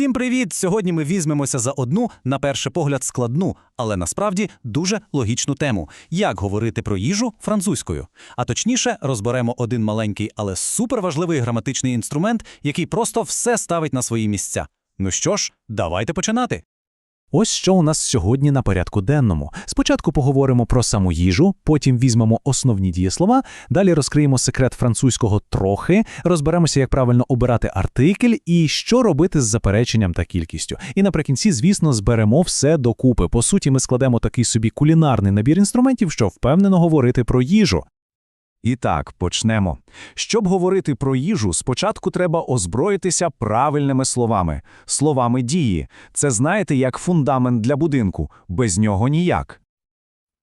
Всім привіт! Сьогодні ми візьмемося за одну, на перший погляд, складну, але насправді дуже логічну тему: як говорити про їжу французькою. А точніше, розберемо один маленький, але суперважливий граматичний інструмент, який просто все ставить на свої місця. Ну що ж, давайте починати. Ось що у нас сьогодні на порядку денному. Спочатку поговоримо про саму їжу, потім візьмемо основні дієслова, далі розкриємо секрет французького трохи, розберемося, як правильно обирати артикль і що робити з запереченням та кількістю. І наприкінці, звісно, зберемо все докупи. По суті, ми складемо такий собі кулінарний набір інструментів, що впевнено говорити про їжу. І так, почнемо. Щоб говорити про їжу, спочатку треба озброїтися правильними словами, словами дії. Це знаєте як фундамент для будинку, без нього ніяк.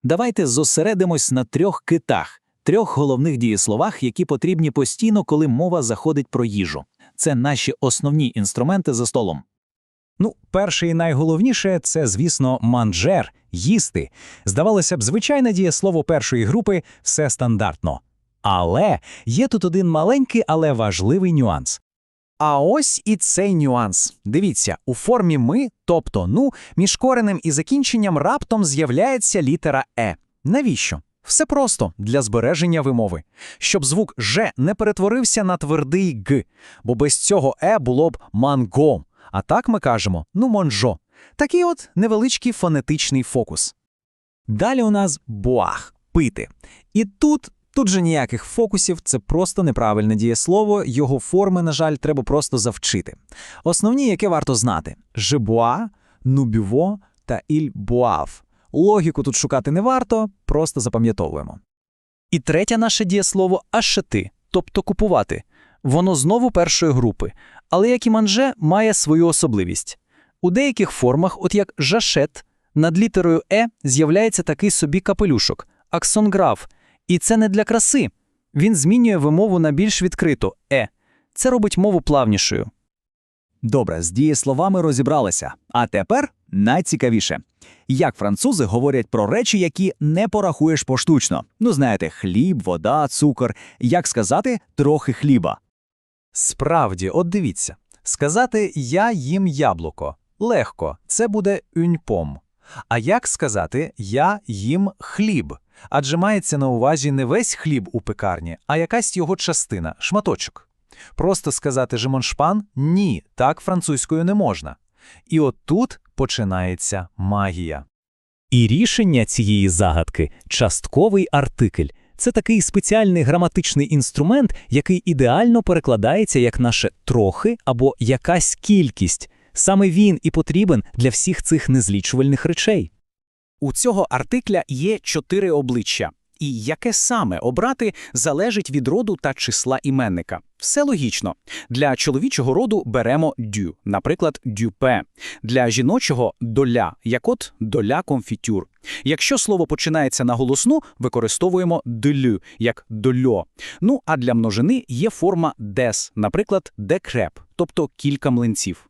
Давайте зосередимось на трьох китах, трьох головних дієсловах, які потрібні постійно, коли мова заходить про їжу. Це наші основні інструменти за столом. Ну, перше і найголовніше це, звісно, манжер їсти. Здавалося б, звичайне дієслово першої групи все стандартно. Але є тут один маленький, але важливий нюанс. А ось і цей нюанс. Дивіться, у формі ми, тобто ну, між коренем і закінченням раптом з'являється літера е. Навіщо? Все просто для збереження вимови, щоб звук ж не перетворився на твердий г, бо без цього е було б манго. А так ми кажемо ну монжо. Такий от невеличкий фонетичний фокус. Далі у нас буах пити. І тут Тут же ніяких фокусів, це просто неправильне дієслово, його форми, на жаль, треба просто завчити. Основні, яке варто знати: жебуа, нубюво та іль буав. Логіку тут шукати не варто, просто запам'ятовуємо. І третє наше дієслово ашети, тобто купувати. Воно знову першої групи, але як і манже, має свою особливість. У деяких формах, от як жашет, над літерою е з'являється такий собі капелюшок, аксонграф. І це не для краси. Він змінює вимову на більш відкриту е. Це робить мову плавнішою. Добре, з дієсловами розібралися. А тепер найцікавіше. Як французи говорять про речі, які не порахуєш поштучно. Ну, знаєте, хліб, вода, цукор. Як сказати трохи хліба? Справді, от дивіться, сказати я їм яблуко легко, це буде «une А як сказати я їм хліб? Адже мається на увазі не весь хліб у пекарні, а якась його частина, шматочок. Просто сказати «жемоншпан» – ні, так французькою не можна. І от тут починається магія. І рішення цієї загадки частковий артикль. Це такий спеціальний граматичний інструмент, який ідеально перекладається як наше трохи або якась кількість. Саме він і потрібен для всіх цих незлічувальних речей. У цього артикля є чотири обличчя, і яке саме обрати залежить від роду та числа іменника. Все логічно. Для чоловічого роду беремо дю, наприклад, дюпе. Для жіночого доля, як от доля конфітюр. Якщо слово починається на голосну, використовуємо делю, як дольо. Ну а для множини є форма дес, наприклад, декреп, тобто кілька млинців.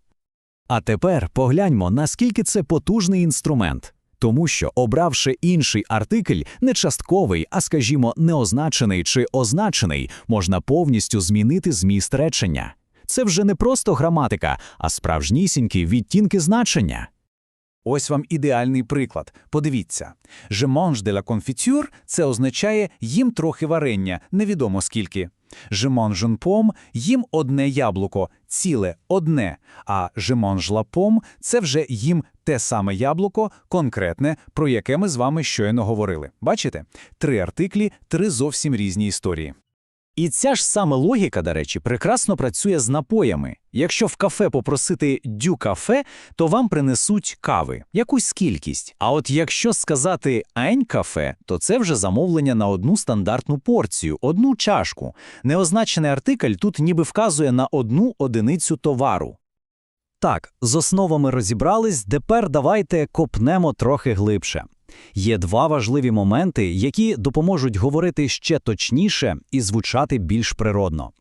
А тепер погляньмо, наскільки це потужний інструмент. Тому що, обравши інший артикль, не частковий, а скажімо, неозначений чи означений, можна повністю змінити зміст речення. Це вже не просто граматика, а справжнісінькі відтінки значення. Ось вам ідеальний приклад. Подивіться, «Je mange de la confiture» – це означає їм трохи варення, невідомо скільки. «Je жунпом – їм одне яблуко, ціле, одне, а жимон жлапом – це вже їм те саме яблуко, конкретне, про яке ми з вами щойно говорили. Бачите? Три артиклі, три зовсім різні історії. І ця ж саме логіка, до речі, прекрасно працює з напоями. Якщо в кафе попросити дю кафе, то вам принесуть кави, якусь кількість. А от якщо сказати ень кафе, то це вже замовлення на одну стандартну порцію, одну чашку. Неозначений артикль тут ніби вказує на одну одиницю товару. Так, з основами розібрались, тепер давайте копнемо трохи глибше. Є два важливі моменти, які допоможуть говорити ще точніше і звучати більш природно.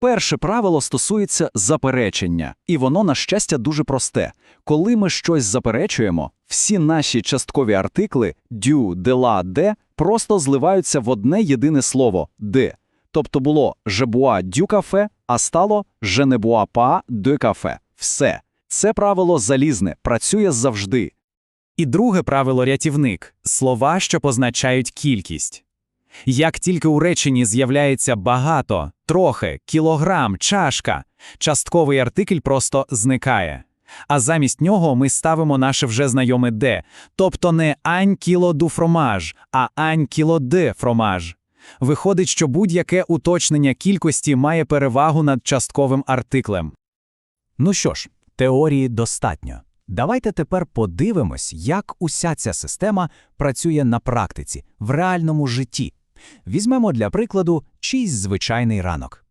Перше правило стосується заперечення, і воно, на щастя, дуже просте. Коли ми щось заперечуємо, всі наші часткові артикли дю, дела, де просто зливаються в одне єдине слово де. Тобто було «je bois du кафе, а стало «je ne bois кафе. Все. Це правило залізне, працює завжди. І друге правило рятівник слова, що позначають кількість. Як тільки у реченні з'являється багато, трохи, кілограм, чашка, частковий артикль просто зникає. А замість нього ми ставимо наше вже знайоме де, тобто не ань кіло ду фромаж, а ань кіло де фромаж. Виходить, що будь-яке уточнення кількості має перевагу над частковим артиклем. Ну що ж, теорії достатньо. Давайте тепер подивимось, як уся ця система працює на практиці, в реальному житті. Візьмемо для прикладу чийсь звичайний ранок.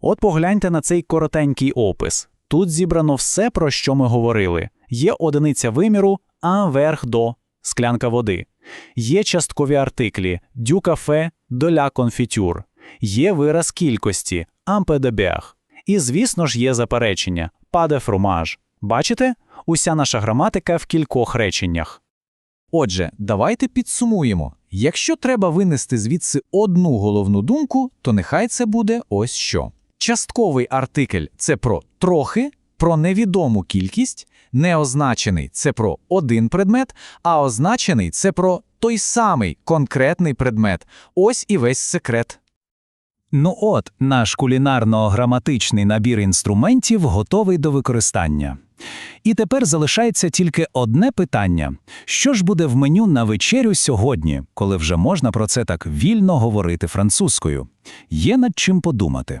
От погляньте на цей коротенький опис. Тут зібрано все, про що ми говорили. Є одиниця виміру а верх до склянка води. Є часткові артиклі дю кафе до ля конфітюр. Є вираз кількості ампе. І, звісно ж, є заперечення паде фрумаж. Бачите? Уся наша граматика в кількох реченнях. Отже, давайте підсумуємо. Якщо треба винести звідси одну головну думку, то нехай це буде ось що. Частковий артикль це про трохи, про невідому кількість, неозначений це про один предмет, а означений це про той самий конкретний предмет. Ось і весь секрет. Ну от, наш кулінарно-граматичний набір інструментів готовий до використання. І тепер залишається тільки одне питання: що ж буде в меню на вечерю сьогодні, коли вже можна про це так вільно говорити французькою? Є над чим подумати.